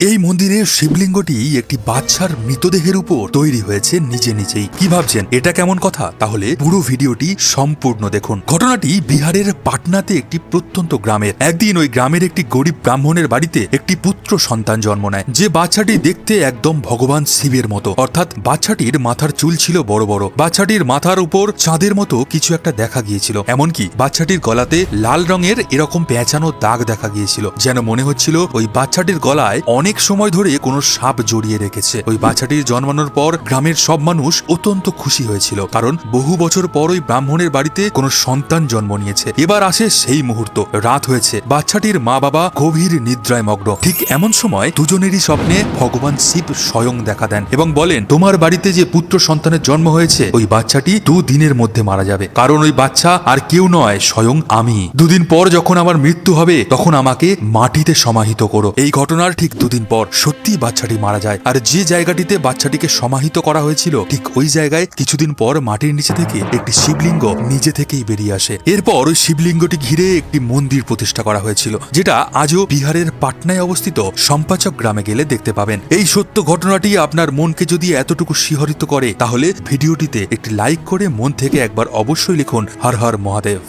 এই মন্দিরের শিবলিঙ্গটি একটি বাচ্চার মৃতদেহের উপর তৈরি হয়েছে নিজে নিজেই। কি ভাবছেন? এটা কেমন কথা? তাহলে পুরো ভিডিওটি সম্পূর্ণ দেখুন। ঘটনাটি বিহারের পাটনাতে একটি প্রত্যন্ত গ্রামের। একদিন ওই গ্রামের একটি গরিব ব্রাহ্মণের বাড়িতে একটি পুত্র সন্তান জন্ম নেয়। যে বাচ্চাটি দেখতে একদম ভগবান শিবের মতো। অর্থাৎ বাচ্চাটির মাথার চুল ছিল বড় বড়। বাচ্চাটির মাথার উপর চাঁদের মতো কিছু একটা দেখা গিয়েছিল। এমনকি বাচ্চাটির গলাতে লাল রঙের এরকম পেঁচানো দাগ দেখা গিয়েছিল। যেন মনে হচ্ছিল ওই বাচ্চাটির গলায় অনেক সময় ধরে কোনো সাপ জড়িয়ে রেখেছে। ওই বাচ্চাটির জন্মানোর পর গ্রামের সব মানুষ অত্যন্ত খুশি হয়েছিল, কারণ বহু বছর পর ওই ব্রাহ্মণের বাড়িতে কোনো সন্তান জন্ম নিয়েছে। এবার আসে সেই মুহূর্ত, রাত হয়েছে। বাচ্চাটির মা বাবা গভীর নিদ্রায় মগ্ন। ঠিক এমন সময় দুজনেরই স্বপ্নে ভগবান শিব স্বয়ং দেখা দেন এবং বলেন, তোমার বাড়িতে যে পুত্র সন্তানের জন্ম হয়েছে, ওই বাচ্চাটি দু দিনের মধ্যে মারা যাবে। কারণ ওই বাচ্চা আর কেউ নয়, স্বয়ং আমি। দুদিন পর যখন আমার মৃত্যু হবে, তখন আমাকে মাটিতে সমাহিত করো। এই ঘটনার ঠিক দুদিন পর সত্যি বাচ্চাটি মারা যায়। আর যে জায়গাটিতে বাচ্চাটিকে সমাহিত করা হয়েছিল, ঠিক ওই জায়গায় কিছুদিন পর মাটির নিচে থেকে একটি শিবলিঙ্গ নিজে থেকেই বেরিয়ে আসে। এরপর ওই শিবলিঙ্গটি ঘিরে একটি মন্দির প্রতিষ্ঠা করা হয়েছিল, যেটা আজও বিহারের পাটনায় অবস্থিত সম্পাচক গ্রামে গেলে দেখতে পাবেন। এই সত্য ঘটনাটি আপনার মনকে যদি এতটুকু শিহরিত করে, তাহলে ভিডিওটিতে একটি লাইক করে মন থেকে একবার অবশ্যই লিখুন, হর হর মহাদেব।